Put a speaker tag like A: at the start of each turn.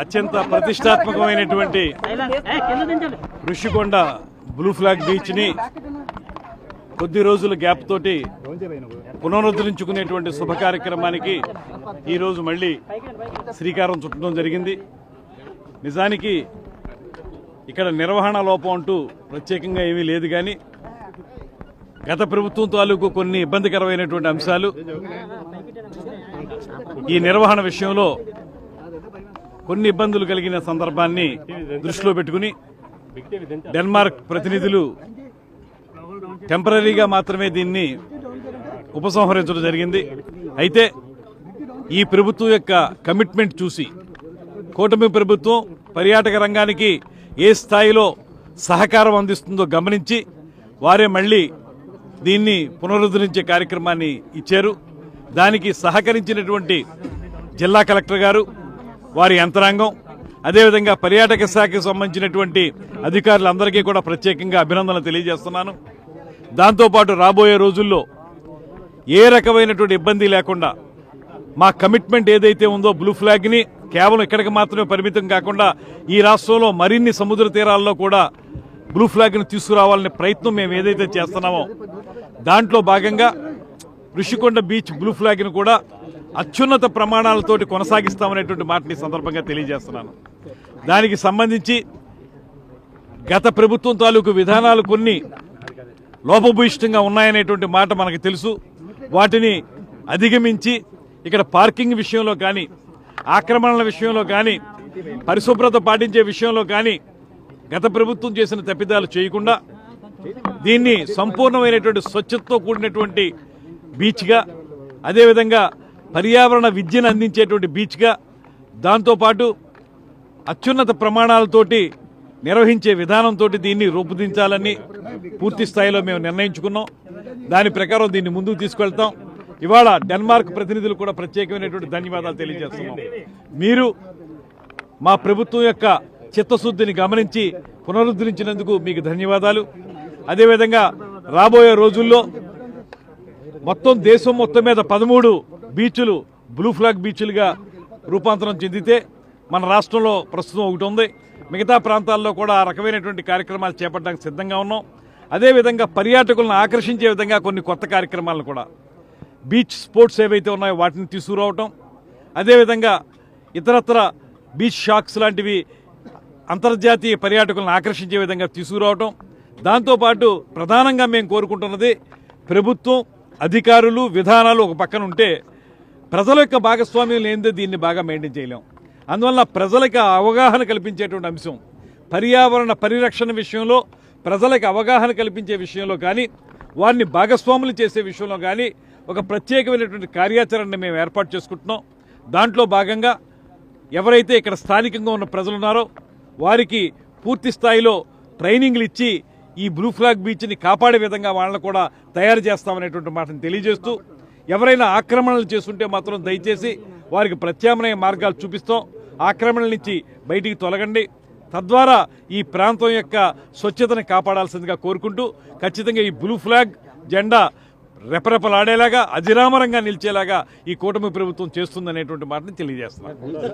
A: అత్యంత ప్రతిష్టాత్మకమైనటువంటి Rushikonda blue flag బీచ్ని కొద్ది రోజుల గ్యాప్ తోటి పునరుద్ధరించుకునేటువంటి శుభ కార్యక్రమానికి ఈరోజు మళ్ళీ శ్రీకారం చుట్టడం జరిగింది. నిజానికి ఇక్కడ నిర్వహణ లోపం అంటూ ప్రత్యేకంగా ఏమీ లేదు కానీ గత ప్రభుత్వం తాలూకు కొన్ని ఇబ్బందికరమైనటువంటి అంశాలు ఈ నిర్వహణ విషయంలో కొన్ని ఇబ్బందులు కలిగిన సందర్భాన్ని దృష్టిలో పెట్టుకుని డెన్మార్క్ ప్రతినిధులు టెంపరీగా మాత్రమే దీన్ని ఉపసంహరించడం జరిగింది. అయితే ఈ ప్రభుత్వం యొక్క కమిట్మెంట్ చూసి కూటమి ప్రభుత్వం పర్యాటక రంగానికి ఏ స్థాయిలో సహకారం అందిస్తుందో గమనించి వారే మళ్ళీ దీన్ని పునరుద్ధరించే కార్యక్రమాన్ని ఇచ్చారు. దానికి సహకరించినటువంటి జిల్లా కలెక్టర్ గారు వారి యంత్రాంగం అదేవిధంగా పర్యాటక శాఖకు సంబంధించినటువంటి అధికారులందరికీ కూడా ప్రత్యేకంగా అభినందనలు తెలియజేస్తున్నాను. దాంతోపాటు రాబోయే రోజుల్లో ఏ రకమైనటువంటి ఇబ్బంది లేకుండా మా కమిట్మెంట్ ఏదైతే ఉందో బ్లూ ఫ్లాగ్ని కేవలం ఇక్కడికి మాత్రమే పరిమితం కాకుండా ఈ రాష్ట్రంలో మరిన్ని సముద్ర తీరాల్లో కూడా బ్లూ ఫ్లాగ్ను తీసుకురావాలనే ప్రయత్నం మేము ఏదైతే చేస్తున్నామో దాంట్లో భాగంగా ఋషికొండ బీచ్ బ్లూ ఫ్లాగ్ని కూడా అత్యున్నత ప్రమాణాలతోటి కొనసాగిస్తామనేటువంటి మాటని సందర్భంగా తెలియజేస్తున్నాను. దానికి సంబంధించి గత ప్రభుత్వం తాలూకు విధానాలు కొన్ని లోపభూయిష్టంగా ఉన్నాయనేటువంటి మాట మనకు తెలుసు. వాటిని అధిగమించి ఇక్కడ పార్కింగ్ విషయంలో కానీ ఆక్రమణల విషయంలో కానీ పరిశుభ్రత పాటించే విషయంలో కానీ గత ప్రభుత్వం చేసిన తప్పిదాలు చేయకుండా దీన్ని సంపూర్ణమైనటువంటి స్వచ్ఛతతో కూడినటువంటి బీచ్గా అదేవిధంగా పర్యావరణ విద్యను అందించేటువంటి బీచ్గా దాంతోపాటు అత్యున్నత ప్రమాణాలతోటి నిర్వహించే విధానంతో దీన్ని రూపుదించాలని పూర్తి స్థాయిలో మేము నిర్ణయించుకున్నాం. దాని ప్రకారం దీన్ని ముందుకు తీసుకెళ్తాం. ఇవాళ డెన్మార్క్ ప్రతినిధులు కూడా ప్రత్యేకమైనటువంటి ధన్యవాదాలు తెలియజేస్తున్నాం. మీరు మా ప్రభుత్వం యొక్క చిత్తశుద్ధిని గమనించి పునరుద్ధరించినందుకు మీకు ధన్యవాదాలు. అదేవిధంగా రాబోయే రోజుల్లో మొత్తం దేశం మొత్తం మీద పదమూడు బీచ్లు బ్లూ ఫ్లాగ్ బీచ్లుగా రూపాంతరం చెందితే మన రాష్ట్రంలో ప్రస్తుతం ఒకటి ఉంది. మిగతా ప్రాంతాల్లో కూడా ఆ రకమైనటువంటి కార్యక్రమాలు చేపట్టడానికి సిద్ధంగా ఉన్నాం. అదేవిధంగా పర్యాటకులను ఆకర్షించే విధంగా కొన్ని కొత్త కార్యక్రమాలను కూడా. బీచ్ స్పోర్ట్స్ ఏవైతే ఉన్నాయో వాటిని తీసుకురావటం. అదేవిధంగా ఇతరత్ర బీచ్ షాక్స్ లాంటివి అంతర్జాతీయ పర్యాటకులను ఆకర్షించే విధంగా తీసుకురావటం. దాంతోపాటు ప్రధానంగా మేము కోరుకుంటున్నది ప్రభుత్వం అధికారులు విధానాలు ఒక పక్కన ఉంటే ప్రజల యొక్క భాగస్వామ్యం లేనిదే దీన్ని బాగా మెయింటైన్ చేయలేం. అందువల్ల ప్రజలకు అవగాహన కల్పించేటువంటి అంశం. పర్యావరణ పరిరక్షణ విషయంలో ప్రజలకు అవగాహన కల్పించే విషయంలో కానీ వారిని భాగస్వాములు చేసే విషయంలో కానీ ఒక ప్రత్యేకమైనటువంటి కార్యాచరణని మేము ఏర్పాటు చేసుకుంటున్నాం. దాంట్లో భాగంగా ఎవరైతే ఇక్కడ స్థానికంగా ఉన్న ప్రజలు ఉన్నారో వారికి పూర్తి స్థాయిలో ట్రైనింగ్లు ఇచ్చి ఈ బ్లూ ఫ్లాగ్ బీచ్ని కాపాడే విధంగా వాళ్ళని కూడా తయారు చేస్తామనేటువంటి మాటను తెలియజేస్తూ ఎవరైనా ఆక్రమణలు చేస్తుంటే మాత్రం దయచేసి వారికి ప్రత్యామ్నాయ మార్గాలు చూపిస్తాం. ఆక్రమణల నుంచి బయటికి తొలగండి. తద్వారా ఈ ప్రాంతం యొక్క స్వచ్ఛతను కాపాడాల్సిందిగా కోరుకుంటూ ఖచ్చితంగా ఈ బ్లూ ఫ్లాగ్ జెండా రెపరెపలాడేలాగా అజిరామరంగా నిలిచేలాగా ఈ కూటమి ప్రభుత్వం చేస్తుందనేటువంటి మాటని తెలియజేస్తున్నారు